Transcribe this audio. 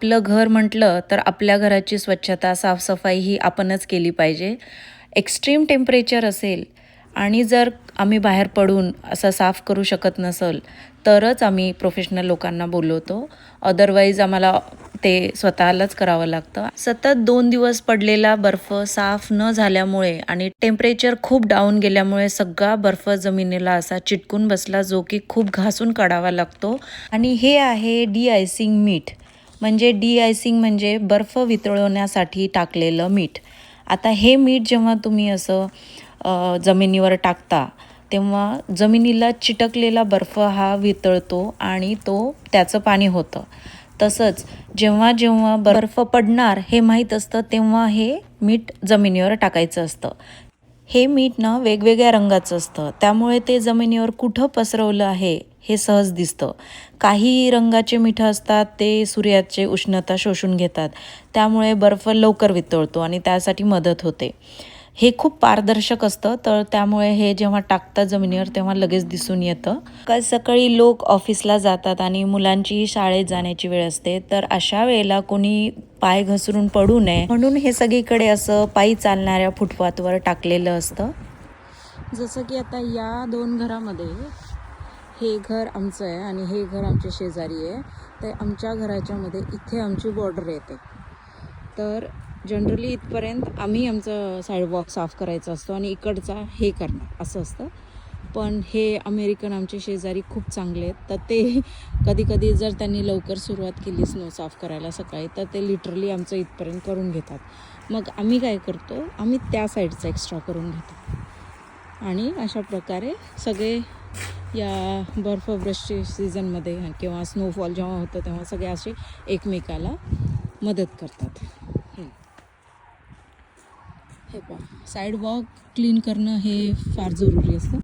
आपलं घर म्हटलं तर आपल्या घराची स्वच्छता साफसफाई ही आपणच केली पाहिजे. एक्स्ट्रीम टेम्परेचर असेल आणि जर आम्ही बाहेर पडून असं साफ करू शकत नसल तरच आम्ही प्रोफेशनल लोकांना बोलवतो. अदरवाईज आम्हाला ते स्वतःलाच करावं लागतं. सतत दोन दिवस पडलेला बर्फ साफ न झाल्यामुळे आणि टेम्परेचर खूप डाऊन गेल्यामुळे सगळा बर्फ जमिनीला असा चिटकून बसला जो की खूप घासून काढावा लागतो. आणि हे आहे डी आयसिंग मीठ म्हणजे डी आयसिंग म्हणजे बर्फ वितळवण्यासाठी टाकलेलं मीठ. आता हे मीठ जेव्हा तुम्ही असं जमिनीवर टाकता तेव्हा जमिनीला चिटकलेला बर्फ हा वितळतो आणि तो त्याचं पाणी होतं. तसंच जेव्हा जेव्हा बर्फ पडणार हे माहीत असतं तेव्हा हे मीठ जमिनीवर टाकायचं असतं. हे मीठ ना वेगवेगळ्या रंगाचं असतं. त्यामुळे ते जमिनीवर कुठं पसरवलं आहे हे सहज दिसतं. काही रंगाचे मिठं असतात ते सूर्याचे उष्णता शोषून घेतात. त्यामुळे बर्फ लवकर वितळतो आणि त्यासाठी मदत होते. हे खूप पारदर्शक असतं. तर त्यामुळे हे जेव्हा टाकतात जमिनीवर तेव्हा लगेच दिसून येतं. काय सकाळी लोक ऑफिसला जातात आणि मुलांचीही शाळेत जाण्याची वेळ असते. तर अशा वेळेला कोणी पाय घसरून पडू नये. म्हणून हे सगळीकडे असं पायी चालणाऱ्या फुटपाथवर टाकलेलं असतं. जसं की आता या दोन घरामध्ये हे घर आमचं आहे आणि हे घर आमच्या शेजारी आहे. तर आमच्या घराच्यामध्ये इथे आमची बॉर्डर येते. तर जनरली इथपर्यंत आम्ही आमचं साईडवॉक साफ करायचा असतो आणि इकडचा हे करणार असं असतं. पण हे अमेरिकन आमचे शेजारी खूप चांगले आहेत. तर ते कधी कधी जर त्यांनी लवकर सुरुवात केली स्नो साफ करायला सकाळी तर ते लिटरली आमचं इथपर्यंत करून घेतात. मग आम्ही काय करतो आम्ही त्या साईडचा एक्स्ट्रा करून घेतो. आणि अशा प्रकारे सगळे या बर्फवृष्टी सीझनमध्ये किंवा स्नोफॉल जेव्हा होतं तेव्हा सगळे असे एकमेकाला मदत करतात. हे पण साईड वॉक क्लीन करणं हे फार जरुरी असतं.